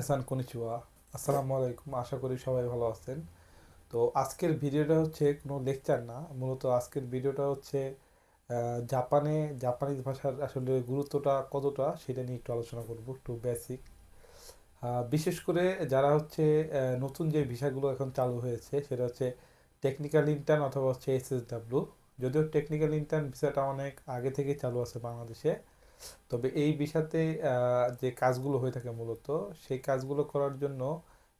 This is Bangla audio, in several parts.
এসান কনিচুয়া আসসালামু আলাইকুম, আশা করি সবাই ভালো আছেন। তো আজকের ভিডিওটা হচ্ছে কোনো লেকচার না, মূলত আজকের ভিডিওটা হচ্ছে জাপানে, জাপানিজ ভাষার আসলে গুরুত্বটা কতটা সেটা নিয়ে একটু আলোচনা করব, একটু বেসিক বিশেষ করে যারা হচ্ছে নতুন যে ভিসাগুলো এখন চালু হয়েছে, সেটা হচ্ছে টেকনিক্যাল ইন্টার্ন অথবা হচ্ছে এসএসডাব্লিউ যদিও টেকনিক্যাল ইন্টার্ন ভিসাটা অনেক আগে থেকে চালু আছে বাংলাদেশে তবে এই বিষয়তে আহ, যে কাজগুলো হয়ে থাকে মূলত সেই কাজগুলো করার জন্য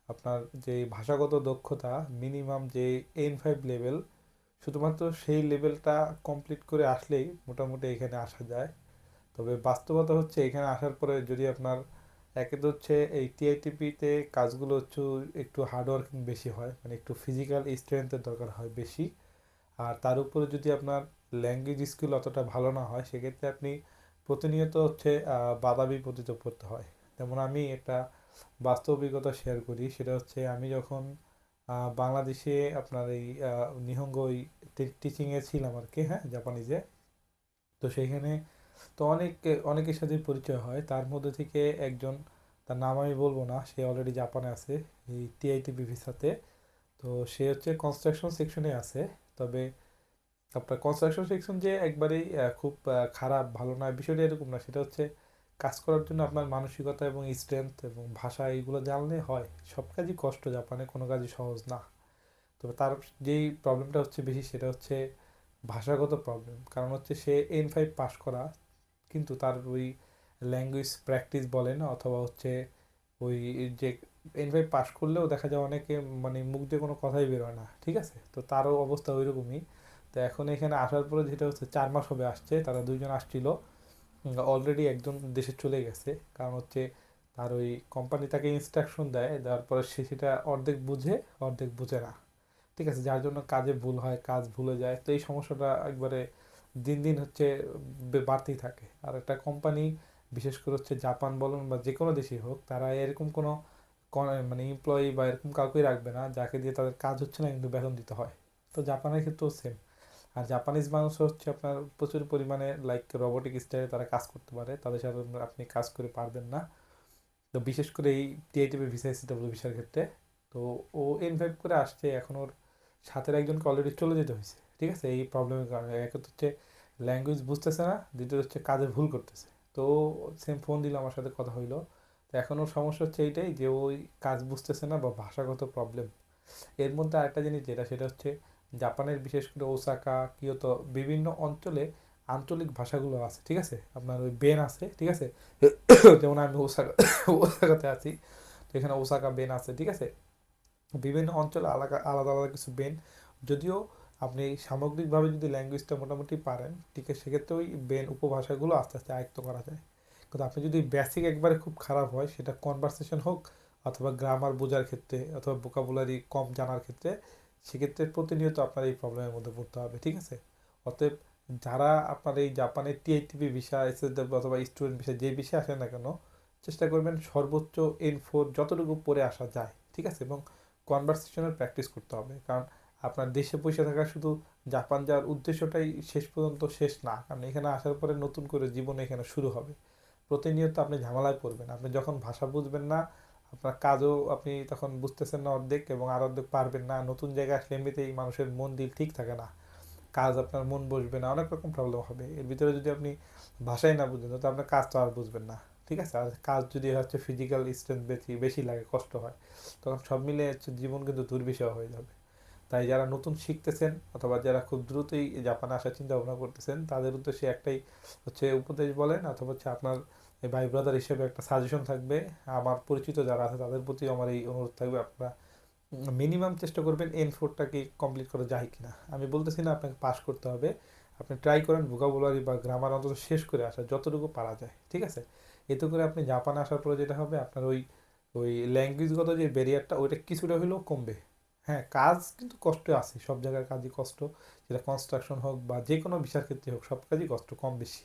আপনার যে ভাষাগত দক্ষতা মিনিমাম যে এন ফাইভ লেভেল শুধুমাত্র সেই লেভেলটা কমপ্লিট করে আসলেই মোটামুটি এখানে আসা যায়। তবে বাস্তবতা হচ্ছে এখানে আসার পরে যদি আপনার একে তো হচ্ছে এই টিআইটিপিতে কাজগুলো হচ্ছে একটু হার্ডওয়ার্কিং বেশি হয় মানে একটু ফিজিক্যাল স্ট্রেংথের দরকার হয় বেশি আর তার উপরে যদি আপনার ল্যাঙ্গুয়েজ স্কিল অতটা ভালো না হয় সেক্ষেত্রে আপনি প্রতিনিয়ত হচ্ছে বাধা বিপত্তিতে পড়তে হয়। যেমন আমি একটা বাস্তব অভিজ্ঞতা শেয়ার করি, সেটা হচ্ছে আমি যখন বাংলাদেশে আপনার এই নিহঙ্গ ওই টিচিংয়ে ছিলাম আর কি হ্যাঁ জাপানিজে। তো সেইখানে তো অনেক, অনেকের সাথে পরিচয় হয়। তার মধ্যে থেকে একজন, তার নাম আমি বলব না, সে অলরেডি জাপানে আছে, এই টিআইটিবি ভিসাতে। তো সে হচ্ছে কনস্ট্রাকশন সেকশনে আছে, তবে আপনার কনস্ট্রাকশন সেকশন যে একবারেই খুব খারাপ, ভালো না বিষয়টা এরকম না। সেটা হচ্ছে কাজ করার জন্য আপনার মানসিকতা এবং স্ট্রেংথ এবং ভাষা এইগুলো জানলে হয়। সব কাজই কষ্ট, জাপানে কোনো কাজই সহজ না। তবে তার যেই প্রবলেমটা হচ্ছে বেশি সেটা হচ্ছে ভাষাগত প্রবলেম কারণ হচ্ছে সে এন ফাইভ পাস করা, কিন্তু তার ওই ল্যাঙ্গুয়েজ প্র্যাকটিস বলেন অথবা হচ্ছে ওই যে এন ফাইভ পাস করলেও দেখা যায় অনেকে মানে মুখ দিয়ে কোনো কথাই বেরোয় না, ঠিক আছে? তো তারও অবস্থা ওইরকমই। তো এখন এখানে আসার পরে যেটা হচ্ছে চার মাস হবে আসছে, তারা দুইজন আসছিল। অলরেডি একজন দেশে চলে গেছে। কারণ হচ্ছে তার ওই কোম্পানি তাকে ইনস্ট্রাকশন দেয়, দেওয়ার পরে সে সেটা অর্ধেক বুঝে অর্ধেক বুঝে না। ঠিক আছে, যার জন্য কাজে ভুল হয়, কাজ ভুলে যায়। তো এই সমস্যাটা একবারে দিন দিন হচ্ছে বাড়তেই থাকে। আর একটা কোম্পানি বিশেষ করে হচ্ছে জাপান বলুন বা যে কোনো দেশেই হোক, তারা এরকম কোনো মানে এমপ্লয়ি বা এরকম কাউকেই রাখবে না, যাকে দিয়ে তাদের কাজ হচ্ছে না, কিন্তু বেতন দিতে হয়। তো জাপানের ক্ষেত্রেও সেম আর জাপানিজ মানুষ হচ্ছে আপনার প্রচুর পরিমাণে লাইক রোবোটিক স্টাইলে তারা কাজ করতে পারে। তাদের সাথে আপনি কাজ করে পারবেন না। তো বিশেষ করে এই টিআইটিপি ভিসা এসডব্লিউ ভিসার ক্ষেত্রে। তো ও ইনভাইট করে আসছে, এখন ওর সাথের একজনকে অলরেডি চলে যেতে হয়েছে। ঠিক আছে? এই প্রবলেমের কারণে। এক হচ্ছে ল্যাঙ্গুয়েজ বুঝতেছে না, দ্বিতীয় হচ্ছে কাজে ভুল করতেছে। তো সেম ফোন দিল, আমার সাথে কথা হইল। তো এখন ওর সমস্যা হচ্ছে এইটাই যে ওই কাজ বুঝতেছে না বা ভাষাগত প্রবলেম এর মধ্যে আরেকটা জিনিস যেটা, সেটা হচ্ছে জাপানের, বিশেষ করে ওসাকা, কিয়োতো বিভিন্ন অঞ্চলে আঞ্চলিক ভাষাগুলো আছে, ঠিক আছে? আপনার ওই বেন আছে, ঠিক আছে? যেমন আমি ওসাকা, ওসাকাতে আছি, তো এখানে ওসাকা বেন আছে, ঠিক আছে? বিভিন্ন অঞ্চলে আলাদা আলাদা আলাদা কিছু বেন। যদিও আপনি সামগ্রিকভাবে যদি ল্যাঙ্গুয়েজটা মোটামুটি পারেন, ঠিক আছে, সেক্ষেত্রে ওই বেন উপভাষাগুলো আস্তে আস্তে আয়ত্ত করা যায়। কিন্তু আপনি যদি বেসিক একবারে খুব খারাপ হয়, সেটা কনভারসেশন হোক, অথবা গ্রামার বোঝার ক্ষেত্রে, অথবা বোকাবুলারি কম জানার ক্ষেত্রে সেক্ষেত্রে প্রতিনিয়ত আপনার এই প্রবলেমের মধ্যে পড়তে হবে, ঠিক আছে? অতএব যারা আপনার এই জাপানের টিআইটিপি ভিসা এসএসডব্লিউ অথবা স্টুডেন্ট ভিসা যে বিষয়ে আসে না কেন, চেষ্টা করবেন সর্বোচ্চ এন ফোর যতটুকু পরে আসা যায়, ঠিক আছে? এবং কনভারসেশনের প্র্যাকটিস করতে হবে। কারণ আপনার দেশে বসে থাকা শুধু জাপান যাওয়ার উদ্দেশ্যটাই শেষ পর্যন্ত শেষ না। কারণ এখানে আসার পরে নতুন করে জীবন এখানে শুরু হবে। প্রতিনিয়ত আপনি ঝামেলায় পড়বেন। আপনি যখন ভাষা বুঝবেন না আপনার কাজও আপনি তখন বুঝতেছেন না অর্ধেক এবং আর অর্ধেক পারবেন না। নতুন জায়গায় আসলে এমনিতেই মানুষের মন দিল ঠিক থাকে না। কাজ আপনার মন বসবে না, অনেক রকম প্রবলেম হবে। এর ভিতরে যদি আপনি ভাষাই না বুঝেন তো আপনার কাজ তো আর বুঝবেন না। ঠিক আছে? আর কাজ যদি হচ্ছে ফিজিক্যাল স্ট্রেংথ বেশি বেশি লাগে, কষ্ট হয়, তখন সব মিলে হচ্ছে জীবন কিন্তু দুর্বিষহ হয়ে যাবে। তাই যারা নতুন শিখতেছেন অথবা যারা খুব দ্রুতই জাপানে আসার চিন্তা ভাবনা করতেছেন, তাদের উদ্দেশ্যে একটাই হচ্ছে উপদেশ বলেন অথবা হচ্ছে আপনার ভাই ব্রাদার হিসেবে একটা সাজেশন থাকবে। আমার পরিচিত যারা আছে, তাদের প্রতি আমার এই অনুরোধ থাকবে, আপনারা মিনিমাম চেষ্টা করবেন এন ফোরটাকে কমপ্লিট করা যায় কি না আমি বলতেছি না আপনাকে পাস করতে হবে, আপনি ট্রাই করেন ভোকাবুলারি বা গ্রামার অন্তত শেষ করে আসা, যতটুকু পারা যায়, ঠিক আছে? এতে করে আপনি জাপানে আসার পরে যেটা হবে, আপনার ওই ওই ল্যাঙ্গুয়েজগত যে ব্যারিয়ারটা ওইটা কিছুটা হলেও কমবে। হ্যাঁ কাজ কিন্তু কষ্ট আছে, সব জায়গার কাজই কষ্ট, যেটা কনস্ট্রাকশন হোক বা যে কোনো বিষয়ের ক্ষেত্রে হোক, সব কাজই কষ্ট, কম বেশি।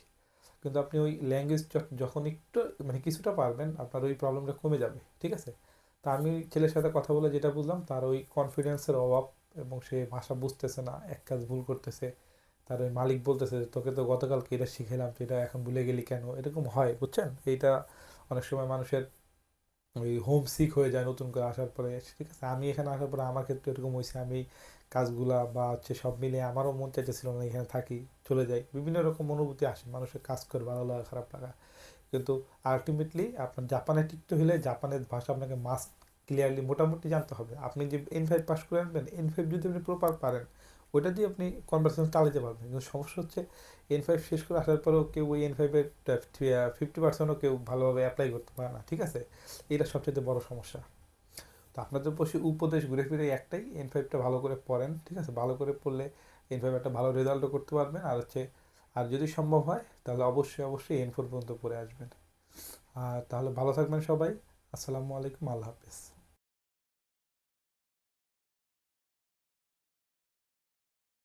কিন্তু আপনি ওই ল্যাঙ্গুয়েজ যখন একটু মানে কিছুটা পারবেন আপনার ওই প্রবলেমটা কমে যাবে ঠিক আছে? তা আমি ছেলের সাথে কথা বলে যেটা বুঝলাম তার ওই কনফিডেন্সের অভাব এবং সে ভাষা বুঝতেছে না এক কাজ ভুল করতেছে তার ওই মালিক বলতেছে যে, তোকে তো গতকালকে এটা শিখেলাম এটা এখন ভুলে গেলি কেন? এরকম হয় বুঝছেন? এইটা অনেক সময় মানুষের ওই হোম সিক হয়ে যায় নতুন করে আসার পরে ঠিক আছে? আমি এখানে আসার পরে আমার ক্ষেত্রে এরকম হয়েছে আমি কাজগুলা বা হচ্ছে সব মিলে আমারও মন চাইতেছিল না এখানে থাকি, চলে যাই। বিভিন্ন রকম অনুভূতি আসে, মানুষের কাজ করে, ভালো লাগা, খারাপ লাগা। কিন্তু আলটিমেটলি আপনার জাপানে টিকতে হলে জাপানের ভাষা আপনাকে মাস্ট ক্লিয়ারলি মোটামুটি জানতে হবে। আপনি যে এন ফাইভ পাস করে আনবেন এন ফাইভ যদি আপনি প্রপার পারেন, ওইটা দিয়ে আপনি কনভারসেশন চালাতে পারবেন। কিন্তু সমস্যা হচ্ছে এন ফাইভ শেষ করে আসার পরেও কেউ ওই এন ফাইভের ফিফটি পার্সেন্টও কেউ ভালোভাবে অ্যাপ্লাই করতে পারে না, ঠিক আছে? এটা সবচেয়ে বড় সমস্যা। তো আপনাদের বসে উপদেশ ঘুরে ফিরে একটাই এন ফাইভটা ভালো করে পড়েন, ঠিক আছে? ভালো করে পড়লে এন ফাইভ একটা ভালো রেজাল্টও করতে পারবেন। আর হচ্ছে, আর যদি সম্ভব হয়, তাহলে অবশ্যই অবশ্যই এন ফোর পর্যন্ত পড়ে আসবেন। আর তাহলে ভালো থাকবেন সবাই। আসসালামু আলাইকুম, আল্লাহ হাফেজ।